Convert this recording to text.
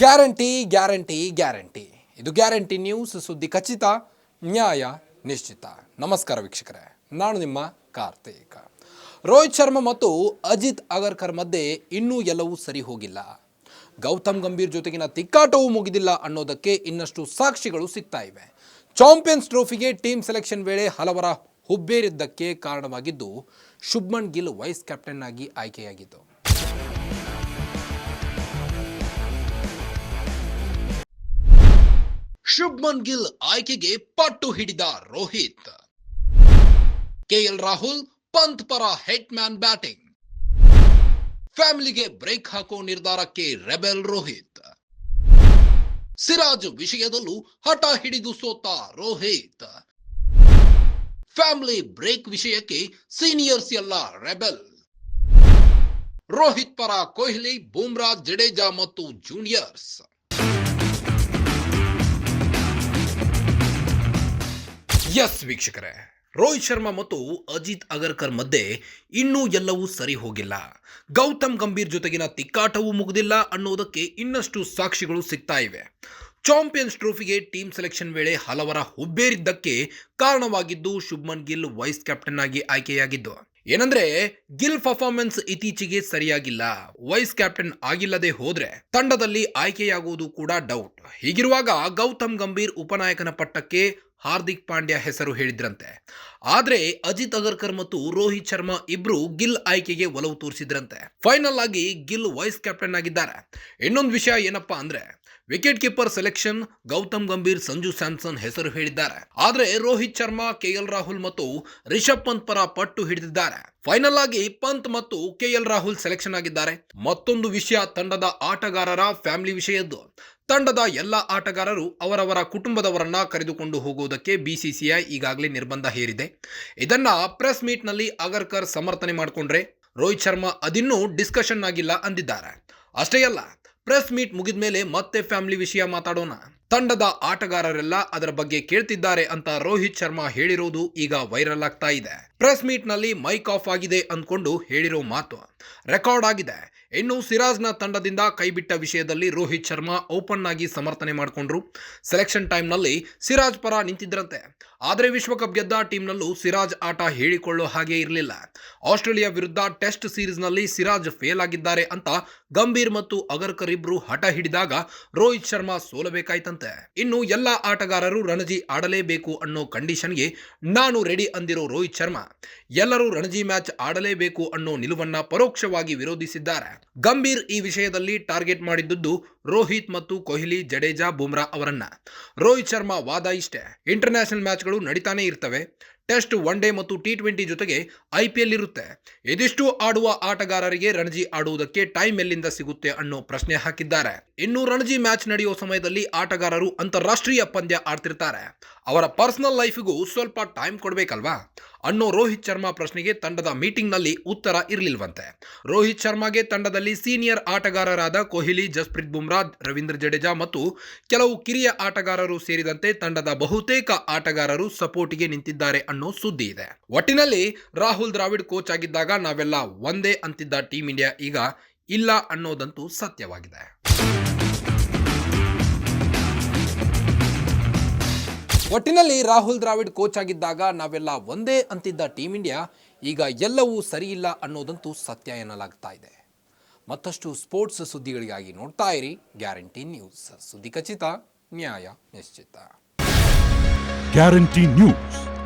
Guarantee guarantee guarantee. ಇದು guarantee news ಸುದ್ದಿ ಖಚಿತ, ನ್ಯಾಯ ನಿಶ್ಚಿತ. ನಮಸ್ಕಾರ ವೀಕ್ಷಕರೇ, ನಾನು ನಿಮ್ಮ ಕಾರ್ತಿಕ. ರೋಹಿತ್ ಶರ್ಮಾ ಮತ್ತು ಅಜಿತ್ ಅಗರ್ಕರ್ ಮಧ್ಯೆ ಇನ್ನೂ ಎಲ್ಲವೂ ಸರಿ ಹೋಗಿಲ್ಲ. ಗೌತಮ್ ಗಂಭೀರ್ ಜೊತೆಗಿನ ತಿಕ್ಕಾಟವೂ ಮುಗಿದಿಲ್ಲ ಅನ್ನೋದಕ್ಕೆ ಇನ್ನಷ್ಟು ಸಾಕ್ಷಿಗಳು ಸಿಗ್ತಾ ಇವೆ. ಚಾಂಪಿಯನ್ಸ್ ಟ್ರೋಫಿಗೆ ಟೀಮ್ ಸೆಲೆಕ್ಷನ್ ವೇಳೆ ಹಲವರ ಹುಬ್ಬೇರಿದ್ದಕ್ಕೆ ಕಾರಣವಾಗಿದ್ದು, ಶುಭ್ಮನ್ ಗಿಲ್ ವೈಸ್ ಕ್ಯಾಪ್ಟನ್ ಆಗಿ ಆಯ್ಕೆಯಾಗಿದ್ದು. ಶುಭ್ಮನ್ ಗಿಲ್ ಆಯ್ಕೆಗೆ ಪಟ್ಟು ಹಿಡಿದ ರೋಹಿತ್. ಕೆಎಲ್ ರಾಹುಲ್, ಪಂತ್ ಪರ ಹೆಟ್ ಮ್ಯಾನ್ ಬ್ಯಾಟಿಂಗ್. ಫ್ಯಾಮಿಲಿಗೆ ಬ್ರೇಕ್ ಹಾಕೋ ನಿರ್ಧಾರಕ್ಕೆ ರೆಬೆಲ್ ರೋಹಿತ್. ಸಿರಾಜ್ ವಿಷಯದಲ್ಲೂ ಹಠ ಹಿಡಿದು ಸೋತ ರೋಹಿತ್. ಫ್ಯಾಮಿಲಿ ಬ್ರೇಕ್ ವಿಷಯಕ್ಕೆ ಸೀನಿಯರ್ಸ್ ಎಲ್ಲ ರೆಬೆಲ್. ರೋಹಿತ್ ಪರ ಕೊಹ್ಲಿ, ಬೂಮ್ರಾ, ಜಡೇಜಾ ಮತ್ತು ಜೂನಿಯರ್ಸ್. ಎಸ್ ವೀಕ್ಷಕರೇ, ರೋಹಿತ್ ಶರ್ಮಾ ಮತ್ತು ಅಜಿತ್ ಅಗರ್ಕರ್ ಮಧ್ಯೆ ಇನ್ನೂ ಎಲ್ಲವೂ ಸರಿ ಹೋಗಿಲ್ಲ. ಗೌತಮ್ ಗಂಭೀರ್ ಜೊತೆಗಿನ ತಿಕ್ಕಾಟವೂ ಮುಗಿದಿಲ್ಲ ಅನ್ನೋದಕ್ಕೆ ಇನ್ನಷ್ಟು ಸಾಕ್ಷಿಗಳು ಸಿಗ್ತಾ ಇವೆ. ಚಾಂಪಿಯನ್ಸ್ ಟ್ರೋಫಿಗೆ ಟೀಮ್ ಸೆಲೆಕ್ಷನ್ ವೇಳೆ ಹಲವರ ಹುಬ್ಬೇರಿದ್ದಕ್ಕೆ ಕಾರಣವಾಗಿದ್ದು ಶುಭ್ಮನ್ ಗಿಲ್ ವೈಸ್ ಕ್ಯಾಪ್ಟನ್ ಆಗಿ ಆಯ್ಕೆಯಾಗಿದ್ದು. ಏನಂದ್ರೆ, ಗಿಲ್ ಪರ್ಫಾರ್ಮೆನ್ಸ್ ಇತ್ತೀಚೆಗೆ ಸರಿಯಾಗಿಲ್ಲ. ವೈಸ್ ಕ್ಯಾಪ್ಟನ್ ಆಗಿಲ್ಲದೆ ಹೋದ್ರೆ ತಂಡದಲ್ಲಿ ಆಯ್ಕೆಯಾಗುವುದು ಕೂಡ ಡೌಟ್ ಹೀಗಿರುವಾಗ ಗೌತಮ್ ಗಂಭೀರ್ ಉಪನಾಯಕನ ಪಟ್ಟಕ್ಕೆ ಹಾರ್ದಿಕ್ ಪಾಂಡ್ಯ ಹೆಸರು ಹೇಳಿದ್ರಂತೆ. ಆದರೆ ಅಜಿತ್ ಅಗರ್ಕರ್ ಮತ್ತು ರೋಹಿತ್ ಶರ್ಮಾ ಇಬ್ರು ಗಿಲ್ ಆಯ್ಕೆಗೆ ಒಲವು ತೋರಿಸಿದ್ರಂತೆ. ಫೈನಲ್ ಆಗಿ ಗಿಲ್ ವೈಸ್ ಕ್ಯಾಪ್ಟನ್ ಆಗಿದ್ದಾರೆ. ಇನ್ನೊಂದು ವಿಷಯ ಏನಪ್ಪಾ ಅಂದ್ರೆ wicket keeper selection Gautam Gambhir, Sanju Samson ಹೆಸರು ಹೇಳಿದ್ದಾರೆ. ಆದರೆ ರೋಹಿತ್ ಶರ್ಮಾ, ಕೆ ಎಲ್ ರಾಹುಲ್ ಮತ್ತು ರಿಷಬ್ ಪಂತ್ ಪರ ಪಟ್ಟು ಹಿಡಿದಿದ್ದಾರೆ. ಫೈನಲ್ ಆಗಿ ಪಂತ್ ಮತ್ತು ಕೆಎಲ್ ರಾಹುಲ್ ಸೆಲೆಕ್ಷನ್ ಆಗಿದ್ದಾರೆ. ಮತ್ತೊಂದು ವಿಷಯ ತಂಡದ ಆಟಗಾರರ ಫ್ಯಾಮಿಲಿ ವಿಷಯದ್ದು. ತಂಡದ ಎಲ್ಲ ಆಟಗಾರರು ಅವರವರ ಕುಟುಂಬದವರನ್ನ ಕರೆದುಕೊಂಡು ಹೋಗುವುದಕ್ಕೆ ಬಿಸಿಸಿಐ ಈಗಾಗಲೇ ನಿರ್ಬಂಧ ಹೇರಿದೆ. ಇದನ್ನ ಪ್ರೆಸ್ ಮೀಟ್ನಲ್ಲಿ ಅಗರ್ಕರ್ ಸಮರ್ಥನೆ ಮಾಡಿಕೊಂಡ್ರೆ ರೋಹಿತ್ ಶರ್ಮಾ ಅದಿನ್ನೂ ಡಿಸ್ಕಷನ್ ಆಗಿಲ್ಲ ಅಂದಿದ್ದಾರೆ. ಅಷ್ಟೇ ಅಲ್ಲ, ಪ್ರೆಸ್ ಮೀಟ್ ಮುಗಿದ ಮೇಲೆ ಮತ್ತೆ ಫ್ಯಾಮಿಲಿ ವಿಷಯ ಮಾತಾಡೋಣ. ತಂಡದ ಆಟಗಾರರೆಲ್ಲ ಅದರ ಬಗ್ಗೆ ಕೇಳ್ತಿದ್ದಾರೆ ಅಂತ ರೋಹಿತ್ ಶರ್ಮಾ ಹೇಳಿರೋದು ಈಗ ವೈರಲ್ ಆಗ್ತಾ ಇದೆ. ಪ್ರೆಸ್ ಮೀಟ್ನಲ್ಲಿ ಮೈಕ್ ಆಫ್ ಆಗಿದೆ ಅಂದ್ಕೊಂಡು ಹೇಳಿರೋ ಮಾತು. ರೆಕಾರ್ಡ್ ಆಗಿದೆ. ಇನ್ನು ಸಿರಾಜ್ನ ತಂಡದಿಂದ ಕೈಬಿಟ್ಟ ವಿಷಯದಲ್ಲಿ ರೋಹಿತ್ ಶರ್ಮಾ ಓಪನ್ ಆಗಿ ಸಮರ್ಥನೆ ಮಾಡಿಕೊಂಡ್ರು. ಸೆಲೆಕ್ಷನ್ ಟೈಮ್ನಲ್ಲಿ ಸಿರಾಜ್ ಪರ ನಿಂತಿದ್ರಂತೆ. ಆದರೆ ವಿಶ್ವಕಪ್ ಗೆದ್ದ ಟೀಮ್ನಲ್ಲೂ ಸಿರಾಜ್ ಆಟ ಹೇಳಿಕೊಳ್ಳೋ ಹಾಗೆ ಇರಲಿಲ್ಲ. ಆಸ್ಟ್ರೇಲಿಯಾ ವಿರುದ್ಧ ಟೆಸ್ಟ್ ಸೀರೀಸ್ನಲ್ಲಿ ಸಿರಾಜ್ ಫೇಲ್ ಆಗಿದ್ದಾರೆ ಅಂತ ಗಂಭೀರ್ ಮತ್ತು ಅಗರ್ಕರ್ ಇಬ್ರು ಹಠ ಹಿಡಿದಾಗ ರೋಹಿತ್ ಶರ್ಮಾ ಸೋಲಬೇಕಾಯ್ತಂತೆ. ಇನ್ನು ಎಲ್ಲ ಆಟಗಾರರು ರಣಜಿ ಆಡಲೇಬೇಕು ಅನ್ನೋ ಕಂಡೀಷನ್ಗೆ ನಾನು ರೆಡಿ ಅಂದಿರೋ ರೋಹಿತ್ ಶರ್ಮಾ. ಎಲ್ಲರೂ ರಣಜಿ ಮ್ಯಾಚ್ ಆಡಲೇಬೇಕು ಅನ್ನೋ ನಿಲುವನ್ನ ಪರೋಕ್ಷವಾಗಿ ವಿರೋಧಿಸಿದ್ದಾರೆ. ಗಂಭೀರ್ ಈ ವಿಷಯದಲ್ಲಿ ಟಾರ್ಗೆಟ್ ಮಾಡಿದ್ದುದು ರೋಹಿತ್ ಮತ್ತು ಕೊಹ್ಲಿ, ಜಡೇಜಾ, ಬುಮ್ರಾ ಅವರನ್ನ. ರೋಹಿತ್ ಶರ್ಮಾ ವಾದ ಇಷ್ಟೇ. ಇಂಟರ್ನ್ಯಾಷನಲ್ ಮ್ಯಾಚ್ಗಳು ನಡೀತಾನೆ ಇರ್ತವೆ. ಟೆಸ್ಟ್ ಒನ್ ಡೇ ಮತ್ತು ಟಿ ಟ್ವೆಂಟಿ ಜೊತೆಗೆ ಐ ಪಿ ಎಲ್ ಇರುತ್ತೆ. ಇದಿಷ್ಟು ಆಡುವ ಆಟಗಾರರಿಗೆ ರಣಜಿ ಆಡುವುದಕ್ಕೆ ಟೈಮ್ ಎಲ್ಲಿಂದ ಸಿಗುತ್ತೆ ಅನ್ನೋ ಪ್ರಶ್ನೆ ಹಾಕಿದ್ದಾರೆ. ಇನ್ನು ರಣಜಿ ಮ್ಯಾಚ್ ನಡೆಯುವ ಸಮಯದಲ್ಲಿ ಆಟಗಾರರು ಅಂತಾರಾಷ್ಟ್ರೀಯ ಪಂದ್ಯ ಆಡ್ತಿರ್ತಾರೆ. ಅವರ ಪರ್ಸನಲ್ ಲೈಫಿಗೂ ಸ್ವಲ್ಪ ಟೈಮ್ ಕೊಡಬೇಕಲ್ವಾ? ಅನ್ನೋ ರೋಹಿತ್ ಶರ್ಮಾ ಪ್ರಶ್ನೆಗೆ ತಂಡದ ಮೀಟಿಂಗ್ನಲ್ಲಿ ಉತ್ತರ ಇರಲಿಲ್ವಂತೆ. ರೋಹಿತ್ ಶರ್ಮಾಗೆ ತಂಡದಲ್ಲಿ ಸೀನಿಯರ್ ಆಟಗಾರರಾದ ಕೊಹ್ಲಿ, ಜಸ್ಪ್ರೀತ್ ಬುಮ್ರಾ, ರವೀಂದ್ರ ಜಡೇಜಾ ಮತ್ತು ಕೆಲವು ಕಿರಿಯ ಆಟಗಾರರು ಸೇರಿದಂತೆ ತಂಡದ ಬಹುತೇಕ ಆಟಗಾರರು ಸಪೋರ್ಟಿಗೆ ನಿಂತಿದ್ದಾರೆ ಸುದ್ದಿ ಇದೆ. ಒಟ್ಟಿನಲ್ಲಿ ರಾಹುಲ್ ದ್ರಾವಿಡ್ ಕೋಚ್ ಆಗಿದ್ದಾಗ ನಾವೆಲ್ಲ ಒಂದೇ ಅಂತಿದ್ದ ಟೀಂ ಇಂಡಿಯಾ ಈಗ ಇಲ್ಲ ಅನ್ನೋದಂತೂ ಸತ್ಯವಾಗಿದೆ. ಒಟ್ಟಿನಲ್ಲಿ ರಾಹುಲ್ ದ್ರಾವಿಡ್ ಕೋಚ್ ಆಗಿದ್ದಾಗ ನಾವೆಲ್ಲ ಒಂದೇ ಅಂತಿದ್ದ ಟೀಮ್ ಇಂಡಿಯಾ ಈಗ ಎಲ್ಲವೂ ಸರಿಯಿಲ್ಲ ಅನ್ನೋದಂತೂ ಸತ್ಯ ಎನ್ನಲಾಗ್ತಾ ಇದೆ. ಮತ್ತಷ್ಟು ಸ್ಪೋರ್ಟ್ಸ್ ಸುದ್ದಿಗಳಿಗಾಗಿ ನೋಡ್ತಾ ಇರಿ ಗ್ಯಾರಂಟಿ ನ್ಯೂಸ್. ಸುದ್ದಿ ಖಚಿತ, ನ್ಯಾಯ ನಿಶ್ಚಿತ. Guarantee news.